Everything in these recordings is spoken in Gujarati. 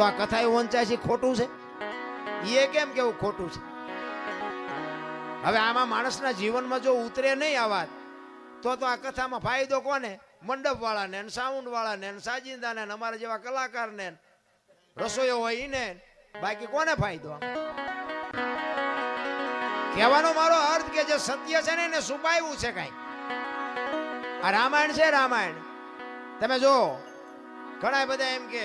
તો આ કથા વંચાય છે ખોટું છે? એ કેમ કેવું ખોટું છે? હવે આમાં માણસના જીવનમાં જો ઉતરે નહીં આ વાત, તો તો આ કથામાં ફાયદો કોને? મંડપ વાળાને સાઉન્ડ વાળાને સાજિંદાને અમારા જેવા કલાકારને ને. રસોઈયો હોય એને બાકી કોને ફાયદો કહેવાનો મારો અર્થ કે જે સત્ય છે ને એને છુપાયું છે કઈ. આ રામાયણ છે રામાયણ. તમે જો ઘણા બધા એમ કે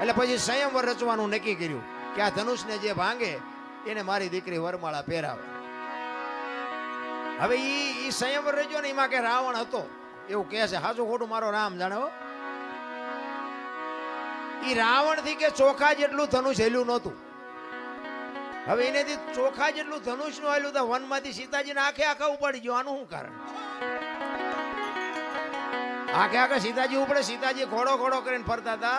એટલે પછી સંયમવર રચવાનું નક્કી કર્યું કે આ ધનુષને જે ભાંગે, એને મારી દીકરી વરમાળા પહેરાવે. હવે ઈ ઈ સંયમવર રચ્યો ને એમાં કે રાવણ હતો. એવું કહે છે હાજુ ખોટું મારો રામ જાણે ઈ રાવણથી કે ચોખા જેટલું ધનુષ હેલ્યું નહોતું. હવે એનેથી ચોખા જેટલું ધનુષનું હેલ્યું તો વનમાંથી સીતાજીને આખે આખા ઉપાડી ગયો. આનું શું કારણ? આખે આખે સીતાજી ઉપડે, સીતાજી ઘોડો ઘોડો કરીને ફરતા હતા.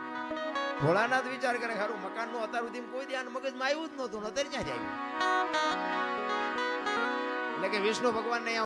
ભોળાનાથ વિચાર કરે ખરું મકાનનું અત્યાર સુધી કોઈ ધ્યાન મગજમાં આવ્યું જ નહોતું અત્યારે ક્યાં જાય એટલે કે વિષ્ણુ ભગવાનને અહીંયા